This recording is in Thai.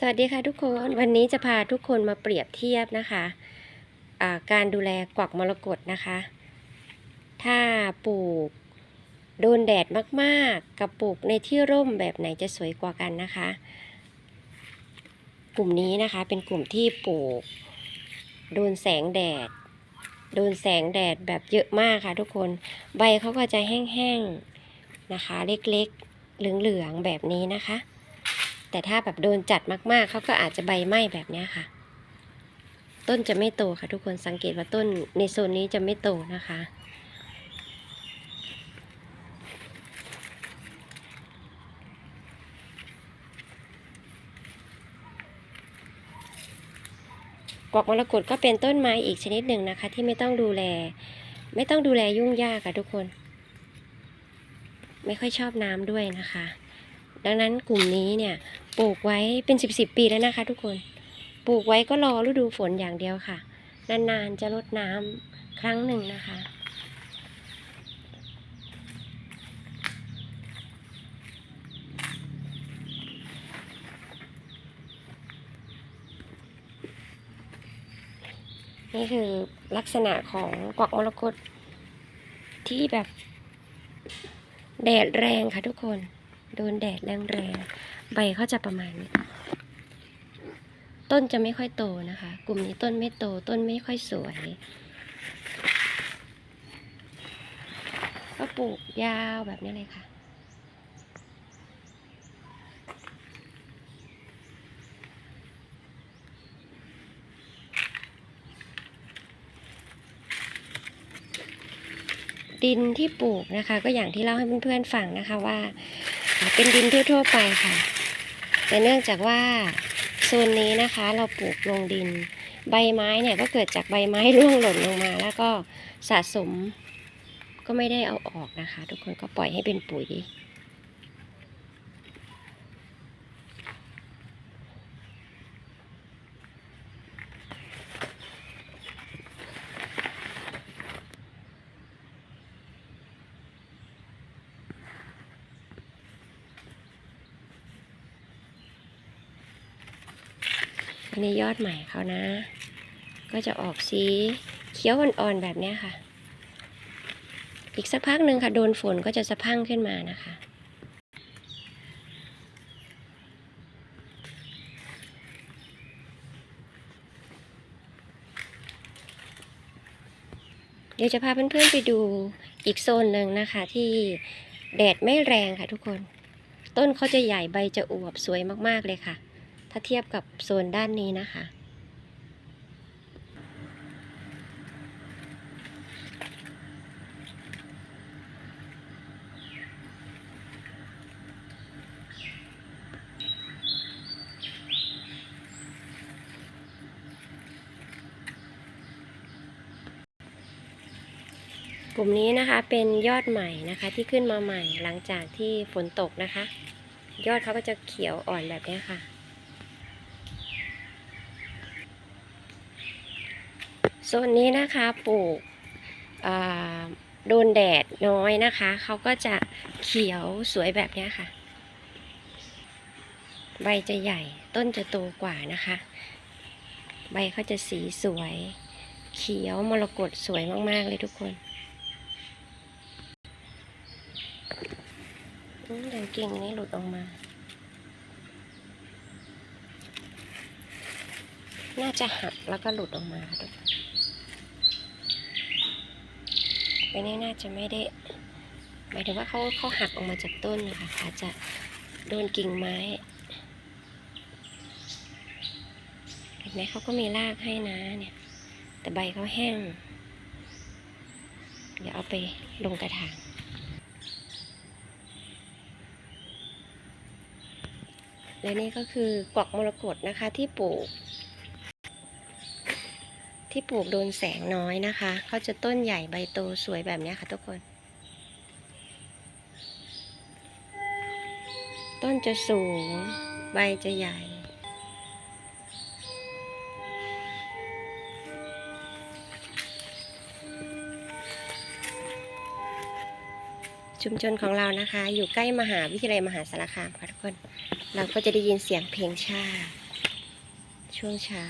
สวัสดีค่ะทุกคนวันนี้จะพาทุกคนมาเปรียบเทียบนะคะอ่าการดูแลกวักมรกตนะคะ ถ้าปลูกโดนแดดมากๆ กับปลูกในที่ร่มแบบไหนจะสวยกว่ากันนะคะ กลุ่มนี้นะคะเป็นกลุ่มที่ปลูก โดนแสงแดด โดนแสงแดดแบบเยอะมากค่ะทุกคนใบเขาก็จะแห้งๆนะคะ เล็กๆเหลืองๆแบบนี้นะคะ แต่ถ้าแบบโดนจัดมากๆ เขาก็อาจจะใบไหม้แบบนี้ค่ะ ต้นจะไม่โตค่ะ ทุกคนสังเกตว่าต้นในโซนนี้จะไม่โตนะคะกวักมรกตก็เป็นต้นไม้อีกชนิดหนึ่งนะคะ ที่ไม่ต้องดูแล ไม่ต้องดูแลยุ่งยากค่ะทุกคน ไม่ค่อยชอบน้ำด้วยนะคะ ดังนั้นกลุ่มนี้เนี่ยปลูกไว้เป็นสิบสิบปีแล้วนะคะ ทุกคนปลูกไว้ก็รอฤดูฝนอย่างเดียวค่ะ นานๆจะรดน้ำครั้งหนึ่งนะคะ นี่คือลักษณะของกวักมรกตที่แบบแดดแรงค่ะทุกคน โดนแดดแรงๆใบเขาจะประมาณนี้ต้นจะไม่ค่อยโตนะคะ กลุ่มนี้ต้นไม่โตต้นไม่ค่อยสวย ก็ปลูกยาวแบบนี้เลยค่ะ ดินที่ปลูกนะคะ ก็อย่างที่เล่าให้เพื่อนๆฟังนะคะว่า เป็นดินทั่วๆไปค่ะ แต่เนื่องจากว่าโซนนี้นะคะเราปลูกลงดิน ใบไม้เนี่ยก็เกิดจากใบไม้ร่วงหล่นลงมา แล้วก็สะสมก็ไม่ได้เอาออกนะคะ ทุกคนก็ปล่อยให้เป็นปุ๋ย อันนี้ยอดใหม่เขานะ ก็จะออกสีเขียวอ่อนๆแบบนี้ค่ะ อีกสักพักหนึ่งค่ะ โดนฝนก็จะสะพังขึ้นมานะคะเดี๋ยวจะพาเพื่อนๆไปดูอีกโซนหนึ่งนะคะ ที่แดดไม่แรงค่ะทุกคน ต้นเขาจะใหญ่ใบจะอวบสวยมากๆเลยค่ะ ถ้าเทียบกับโซนด้านนี้นะคะ กลุ่มนี้นะคะเป็นยอดใหม่นะคะที่ขึ้นมาใหม่หลังจากที่ฝนตกนะคะ ยอดเขาก็จะเขียวอ่อนแบบนี้ค่ะ โซนนี้นะคะปลูกโดนแดดน้อยนะคะ เขาก็จะเขียวสวยแบบนี้ค่ะ ใบจะใหญ่ต้นจะโตกว่านะคะ ใบเขาจะสีสวย เขียวมรกตสวยมาก ๆ เลยทุกคนเดี๋ยวกิ่งนี้หลุดออกมา น่าจะหักแล้วก็หลุดออกมาค่ะทุ กคนอันนี้น่าจะไม่ได้ หมายถึงว่าเขาเขาหักออกมาจากต้นนะคะอาจจะโดนกิ่งไม้ เห็นไหมเขาก็มีรากให้นะเนี่ย แต่ใบเขาแห้ง เดี๋ยวเอาไปลงกระถางและนี่ก็คือกวักมรกตนะคะที่ปลูก ที่ปลูกโดนแสงน้อยนะคะเขาจะต้นใหญ่ใบโตสวยแบบนี้ค่ะทุกคน ต้นจะสูง ใบจะใหญ่ชุมชนของเรานะคะ อยู่ใกล้มหาวิทยาลัยมหาสารคามค่ะทุกคน เราก็จะได้ยินเสียงเพลงชาติช่วงเช้า